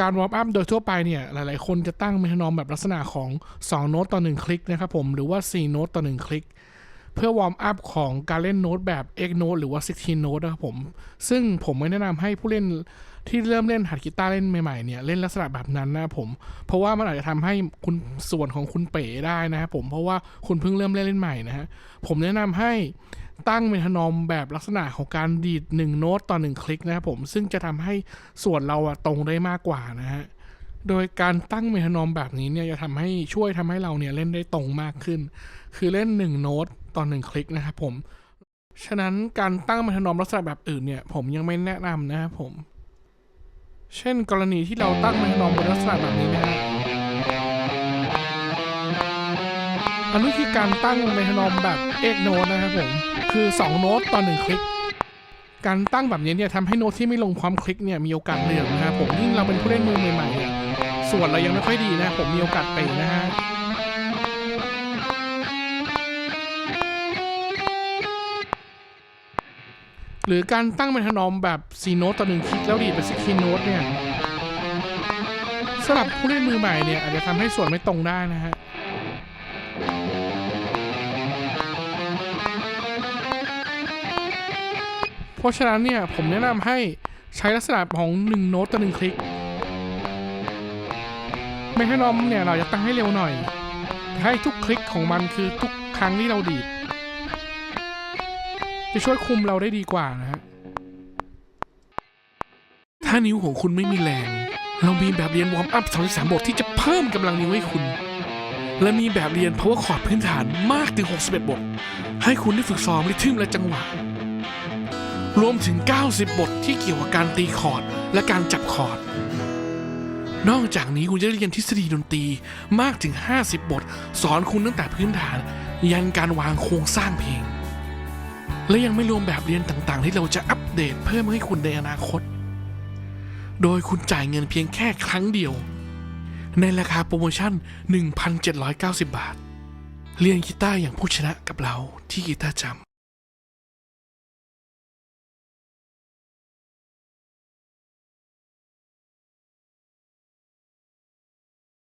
การวอร์มอัพโดยทั่วไปเนี่ยหลายๆ คนจะตั้งเมทานอมแบบลักษณะของ 2 โน้ตต่อ 1 คลิกนะครับผมหรือว่า 4 โน้ตต่อ 1 คลิก เพื่อวอร์มอัพของการเล่นโน้ตแบบ X โน้ตหรือว่า 16 โน้ตนะครับผม ซึ่งผมไม่แนะนำให้ผู้เล่นที่เริ่มเล่นหัดกีตาร์เล่นใหม่ๆเนี่ยเล่นลักษณะแบบนั้นนะครับผม เพราะว่ามันอาจจะทำให้คุณส่วนของคุณเป๋ได้นะครับผมเพราะว่าคุณเพิ่งเริ่มเล่นเล่นใหม่นะฮะผมแนะนำให้ ตั้งเมทานอมแบบลักษณะของการดีด1โน้ตต่อ 1 คลิกนะครับผม ซึ่งจะทำให้ส่วนเราอะตรงได้มากกว่านะฮะโดยการตั้งเมทานอมแบบนี้เนี่ยจะทำให้ช่วยทำให้เราเนี่ยเล่นได้ตรงมากขึ้น คือเล่น 1 โน้ตต่อ 1 คลิกนะครับผม ฉะนั้นการตั้งเมทานอมลักษณะแบบอื่นเนี่ยผมยังไม่แนะนำนะครับผม เช่นกรณีที่เราตั้งเมทานอมบนลักษณะแบบนี้นะฮะ อันนี้คือการตั้งเมทานอมแบบเอกโน้ตนะครับผม คือ 2 โน้ตต่อ1คลิก การตั้งแบบนี้เนี่ยทำให้โน้ตที่ไม่ลงความคลิกเนี่ยมีโอกาสเหลื่อมนะครับผมยิ่งเราเป็นผู้เล่นมือใหม่ๆเนี่ยส่วนเรายังไม่ค่อยดีนะผมมีโอกาสเป๋นะฮะหรือการตั้งเมทานอมแบบ4โน้ตต่อ1คลิกแล้วดีดเป็น16โน้ตเนี่ยสำหรับผู้เล่นมือใหม่เนี่ยอาจจะทำให้ส่วนไม่ตรงได้นะฮะ เพราะฉะนั้นเนี่ยผมแนะนำให้ใช้ลักษณะของ1โน้ตต่อ1คลิกเมทานอมเนี่ยเราจะตั้งให้เร็วหน่อย ให้ทุกคลิกของมันคือทุกครั้งที่เราดีดจะช่วยคุมเราได้ดีกว่านะฮะ ถ้านิ้วของคุณไม่มีแรง เรามีแบบเรียนวอร์มอัพ33บทที่จะเพิ่มกำลังนิ้วให้คุณ และมีแบบเรียน power chord พื้นฐานมากถึง 61 บท ให้คุณได้ฝึกซ้อมริทึมและจังหวะ รวมถึง 90 บทที่เกี่ยวกับการตีคอร์ดและการจับคอร์ด นอกจากนี้คุณจะเรียนทฤษฎีดนตรีมากถึง 50 บท สอนคุณตั้งแต่พื้นฐาน ยันการวางโครงสร้างเพลง และยังไม่รวมแบบเรียนต่างๆ ที่เราจะอัปเดตเพิ่มให้คุณในอนาคต โดยคุณจ่ายเงินเพียงแค่ครั้งเดียว ในราคาโปรโมชั่น 1,790 บาท เรียนกีตาร์อย่างผู้ชนะกับเราที่กีตาร์จำ